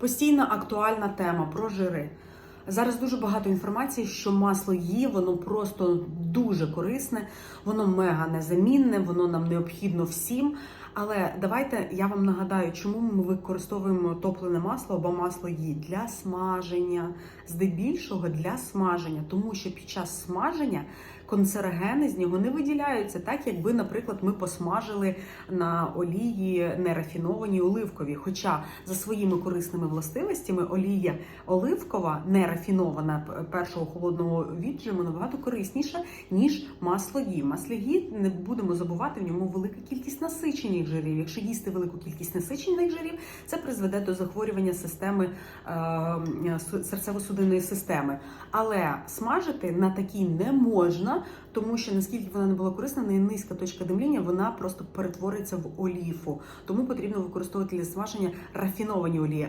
Постійна актуальна тема про жири. Зараз дуже багато інформації, що масло є, воно просто дуже корисне, воно мега незамінне, воно нам необхідно всім. Але давайте я вам нагадаю, чому ми використовуємо топлене масло або масло ї для смаження, здебільшого для смаження, тому що під час смаження канцерогени з нього не виділяються, так якби, наприклад, ми посмажили на олії нерафінованій оливковій. Хоча за своїми корисними властивостями олія оливкова, нерафінована першого холодного віджиму набагато корисніша, ніж масло гі. Масло гі не будемо забувати, в ньому велика кількість насичених жирів. Якщо їсти велику кількість насичених жирів, це призведе до захворювання системи е, серцево-судинної системи. Але смажити на такій не можна, тому що наскільки вона не була корисна, не низька точка димління, вона просто перетвориться в оліфу. Тому потрібно використовувати для смаження рафіновані олії.